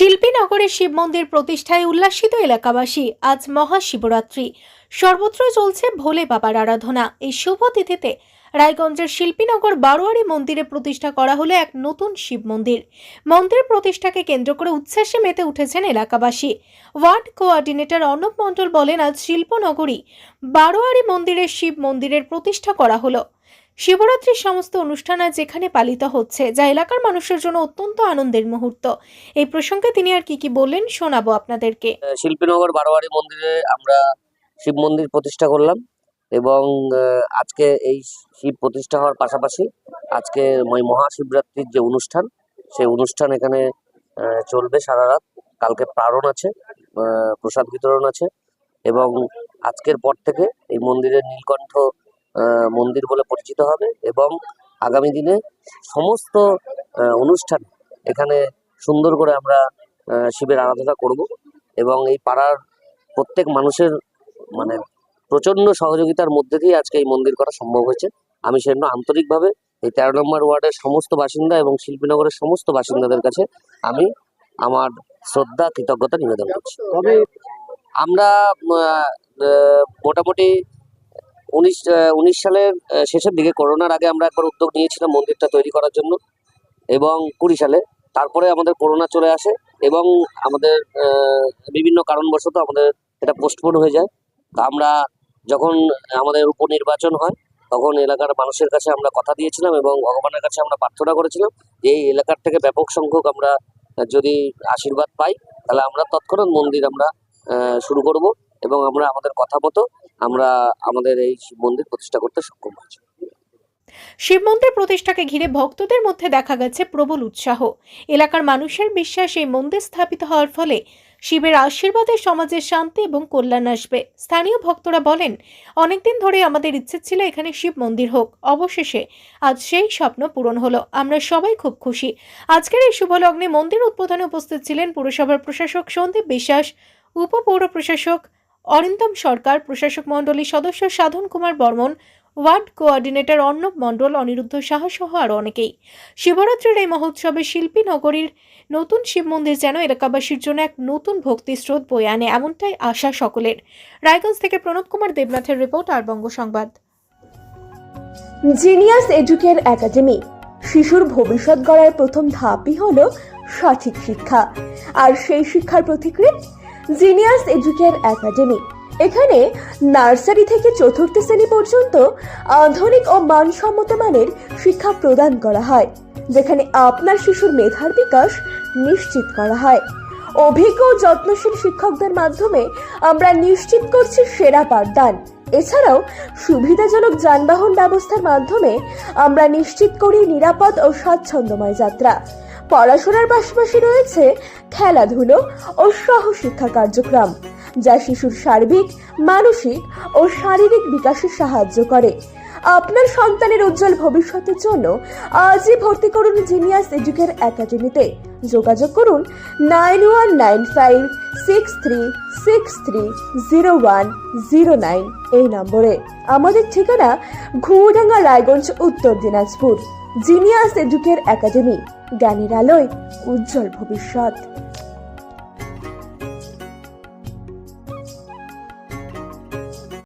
শিল্পীনগরে শিব মন্দির প্রতিষ্ঠায় উল্লাসিত এলাকাবাসী আজ মহাশিবরাত্রি। সর্বত্র চলছে ভোলে বাবার আরাধনা। এই শুভ তিথিতে রায়গঞ্জের শিল্পীনগর বারোয়ারি মন্দিরে প্রতিষ্ঠা করা হলো এক নতুন শিব মন্দির। মন্দির প্রতিষ্ঠাকে কেন্দ্র করে উচ্ছ্বাসে মেতে উঠেছেন এলাকাবাসী। ওয়ার্ড কোঅর্ডিনেটর অর্ণব মণ্ডল বলেন, আজ শিল্পনগরী বারোয়ারি মন্দিরের শিব মন্দিরের প্রতিষ্ঠা করা হলো। শিবরাত্রির সমস্ত অনুষ্ঠান আজ যেখানে পালিত হচ্ছে, যা এলাকার মানুষের জন্য অত্যন্ত আনন্দের মুহূর্ত। এই প্রসঙ্গে তিনি আর কি কি বললেন শোনাবো আপনাদেরকে। শিল্পীনগর বারোয়ারি মন্দিরে আমরা শিব মন্দির প্রতিষ্ঠা করলাম এবং আজকে এই শিব প্রতিষ্ঠা হওয়ার পাশাপাশি আজকে ওই মহাশিবরাত্রির যে অনুষ্ঠান, সেই অনুষ্ঠান এখানে চলবে সারা রাত। কালকে প্রারণ আছে প্রসাদ বিতরণ আছে এবং আজকের পর থেকে এই মন্দিরের নীলকণ্ঠ মন্দির বলে পরিচিত হবে এবং আগামী দিনে সমস্ত অনুষ্ঠান এখানে সুন্দর করে আমরা শিবের আরাধনা করব এবং এই পাড়ার প্রত্যেক মানুষের মানে প্রচণ্ড সহযোগিতার মধ্যে দিয়ে আজকে এই মন্দির করা সম্ভব হয়েছে। আমি সেজন্য আন্তরিকভাবে এই তেরো নম্বর ওয়ার্ডের সমস্ত বাসিন্দা এবং শিল্পীনগরের সমস্ত বাসিন্দাদের কাছে আমি আমার শ্রদ্ধা কৃতজ্ঞতা নিবেদন করছি। তবে আমরা মোটামুটি উনিশ উনিশ সালের শেষের দিকে করোনার আগে আমরা একবার উদ্যোগ নিয়েছিলাম মন্দিরটা তৈরি করার জন্য এবং কুড়ি সালে। তারপরে আমাদের করোনা চলে আসে এবং আমাদের বিভিন্ন কারণবশত আমাদের এটা পোস্টপোন হয়ে যায়। তা আমরা যখন আমাদের উপনির্বাচন হয়, তখন এলাকার মানুষের কাছে আমরা কথা দিয়েছিলাম এবং ভগবানের কাছে আমরা প্রার্থনা করেছিলাম যে এই এলাকার থেকে ব্যাপক সংখ্যক আমরা যদি আশীর্বাদ পাই, তাহলে আমরা তৎক্ষণাৎ মন্দির আমরা শুরু করব। এবং আমরা আমাদের কথা মতো আমরা আমাদের এই মন্দির প্রতিষ্ঠা করতে সক্ষম হয়েছি। শিব মন্দির প্রতিষ্ঠাকে ঘিরে ভক্তদের মধ্যে দেখা গেছে প্রবল উৎসাহ। এলাকার মানুষের বিশ্বাস এই মন্দির স্থাপিত হওয়ার ফলে শিবের আশীর্বাদে সমাজের শান্তি এবং কল্যাণ আসবে। স্থানীয় ভক্তরা বলেন, অনেকদিন ধরে আমাদের ইচ্ছে ছিল এখানে শিব মন্দির হোক। অবশেষে আজ সেই স্বপ্ন পূরণ হলো। আমরা সবাই খুব খুশি। আজকের এই শুভ লগ্নে মন্দির উদ্বোধনে উপস্থিত ছিলেন পুরসভার প্রশাসক সন্দীপ বিশ্বাস, উপপৌর প্রশাসক অরিন্দম সরকার, প্রশাসক মণ্ডলীর সদস্য সাধন কুমার বর্মন, ওয়ার্ড কোঅর্ডিনেটর অর্ণব মণ্ডল, অনিরুদ্ধ সাহা সহ আরও অনেকেই। শিবরাত্রির এই মহোৎসবে শিল্পী নগরীর নতুন শিব মন্দির যেন এলাকাবাসীর জন্য এক নতুন ভক্তি স্রোত বয়ে আনে, এমনটাই আশা সকলের। রায়গঞ্জ থেকে প্রণব কুমার, দেবনাথের রিপোর্ট আর বঙ্গ সংবাদ। জিনিয়াস এডুকের একাডেমি, শিশুর ভবিষ্যৎ গড়ার প্রথম ধাপই হল সঠিক শিক্ষা। আর সেই শিক্ষার প্রতিক্রিয়া জিনিয়াস এডুকের একাডেমি এখানে নার্সারি থেকে চতুর্থ শ্রেণি পর্যন্ত আধুনিক ও মানসম্মত মানের শিক্ষা প্রদান করা হয়, যেখানে আপনার শিশুর মেধার বিকাশ নিশ্চিত করা হয়। অভিজ্ঞ ও যত্নশীল শিক্ষকদের মাধ্যমে আমরা নিশ্চিত করছি সেরা পাঠদান। এছাড়াও সুবিধাজনক যানবাহন ব্যবস্থার মাধ্যমে আমরা নিশ্চিত করি নিরাপদ ও স্বাচ্ছন্দ্যময় যাত্রা। পড়াশোনার পাশাপাশি রয়েছে খেলাধুলো ও সহশিক্ষা কার্যক্রম, যা শিশুর সার্বিক, মানসিক ও শারীরিক বিকাশে সাহায্য করে। আপনার সন্তানের উজ্জ্বল ভবিষ্যতের জন্য আজই ভর্তি করুন জিনিয়াস এডুকের একাডেমিতে। যোগাযোগ করুন nine one nine five six three six three zero one zero nine এই নম্বরে। আমাদের ঠিকানা ঘুরডাঙ্গা রায়গঞ্জ, উত্তর দিনাজপুর। Genius educare academy. জ্ঞানের আলোয় উজ্জ্বল ভবিষ্যৎ।